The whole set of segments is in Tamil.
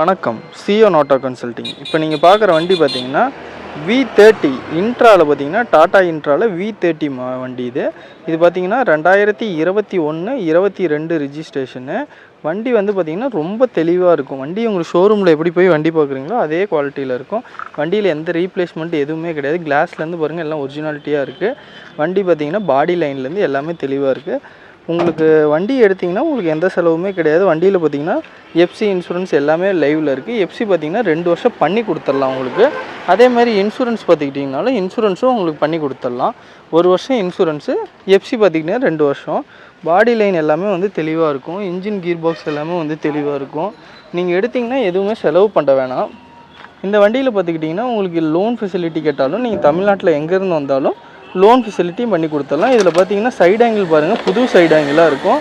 வணக்கம். சிஓ நோட்டோ கன்சல்டிங் இப்போ நீங்கள் பார்க்குற வண்டி பார்த்தீங்கன்னா வி தேர்ட்டி இன்ட்ராவில் பார்த்தீங்கன்னா டாடா இன்ட்ராவில் வி தேர்ட்டி வண்டி இது. இது பார்த்தீங்கன்னா ரெண்டாயிரத்தி இருபத்தி ஒன்று இருபத்தி ரெண்டு ரிஜிஸ்ட்ரேஷனு வண்டி வந்து பார்த்தீங்கன்னா ரொம்ப தெளிவாக இருக்கும். வண்டி உங்களுக்கு ஷோரூமில் எப்படி போய் வண்டி பார்க்குறீங்களோ அதே குவாலிட்டியில் இருக்கும். வண்டியில் எந்த ரீப்ளேஸ்மெண்ட் எதுவுமே கிடையாது. கிளாஸ்லேருந்து பாருங்கள் எல்லாம் ஒரிஜினாலிட்டியாக இருக்குது வண்டி பார்த்தீங்கன்னா பாடி லைன்லேருந்து எல்லாமே தெளிவாக இருக்குது உங்களுக்கு வண்டி எடுத்திங்கன்னா உங்களுக்கு எந்த செலவுமே கிடையாது. வண்டியில் பார்த்தீங்கன்னா எஃப்சி இன்சூரன்ஸ் எல்லாமே லைவில் இருக்குது எஃப்சி பார்த்தீங்கன்னா ரெண்டு வருஷம் பண்ணி கொடுத்துடலாம் உங்களுக்கு. அதே மாதிரி இன்சூரன்ஸ் பார்த்துக்கிட்டிங்கனாலும் இன்சூரன்ஸும் உங்களுக்கு பண்ணி கொடுத்துடலாம். ஒரு வருஷம் இன்சூரன்ஸு எஃப்சி பார்த்திங்கன்னா ரெண்டு வருஷம். பாடி லைன் எல்லாமே வந்து தெளிவாக இருக்கும். இன்ஜின் கீர் பாக்ஸ் எல்லாமே வந்து தெளிவாக இருக்கும். நீங்கள் எடுத்திங்கன்னா எதுவுமே செலவு பண்ண வேணாம். இந்த வண்டியில் பார்த்துக்கிட்டிங்கன்னா உங்களுக்கு லோன் ஃபெசிலிட்டி கேட்டாலும் நீங்கள் தமிழ்நாட்டில் எங்கேருந்து வந்தாலும் லோன் ஃபெசிலிட்டியும் பண்ணி கொடுத்துடலாம். இதில் பார்த்தீங்கன்னா சைடு ஆங்கிள் பாருங்கள் புது சைடு ஆங்கிளாக இருக்கும்.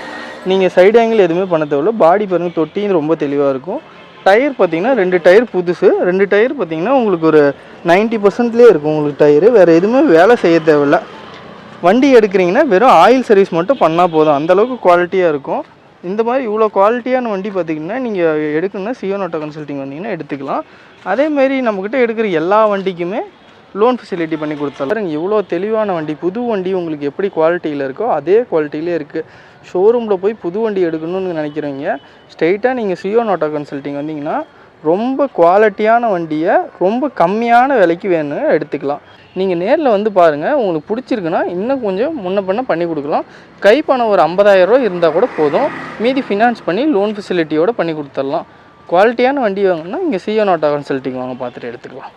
நீங்கள் சைடு ஆங்கிள் எதுவுமே பண்ண தேவையில்ல. பாடி பாருங்கள் தொட்டியும் ரொம்ப தெளிவாக இருக்கும். டயர் பார்த்தீங்கன்னா ரெண்டு டயர் புதுசு. ரெண்டு டயர் பார்த்தீங்கன்னா உங்களுக்கு ஒரு நைன்ட்டி பர்சன்ட்லேயே இருக்கும் உங்களுக்கு டயரு வேறு எதுவுமே வேலை செய்ய தேவையில்ல. வண்டி எடுக்கிறீங்கன்னா வெறும் ஆயில் சர்வீஸ் மட்டும் பண்ணால் போதும். அந்தளவுக்கு குவாலிட்டியாக இருக்கும். இந்த மாதிரி இவ்வளோ குவாலிட்டியான வண்டி பார்த்திங்கன்னா நீங்கள் எடுக்கணும்னா சியோனோட்டோ கன்சல்ட்டிங் வந்தீங்கன்னா எடுத்துக்கலாம். அதேமாரி நம்மக்கிட்ட எடுக்கிற எல்லா வண்டிக்குமே லோன் ஃபெசிலிட்டி பண்ணி கொடுத்தாலும். இவ்வளோ தெளிவான வண்டி புது வண்டி உங்களுக்கு எப்படி குவாலிட்டியில் இருக்கோ அதே குவாலிட்டியிலே இருக்குது ஷோரூமில் போய் புது வண்டி எடுக்கணும்னு நினைக்கிறவங்க ஸ்ட்ரெயிட்டாக நீங்கள் சியோ நோட்டோ கன்சல்ட்டிங் வந்தீங்கன்னா ரொம்ப குவாலிட்டியான வண்டியை ரொம்ப கம்மியான விலைக்கு வேணும் எடுத்துக்கலாம். நீங்கள் நேரில் வந்து பாருங்கள் உங்களுக்கு பிடிச்சிருக்குன்னா இன்னும் கொஞ்சம் முன்ன பண்ண பண்ணி கொடுக்கலாம். கை பணம் ஒரு ஐம்பதாயிரரூவா இருந்தால் கூட போதும். மீதி ஃபினான்ஸ் பண்ணி லோன் ஃபெசிலிட்டியோடு பண்ணி கொடுத்துடலாம். குவாலிட்டியான வண்டி வாங்கினா இங்கே சியோ நோட்டோ கன்சல்ட்டிங் வாங்க பார்த்துட்டு எடுத்துக்கலாம்.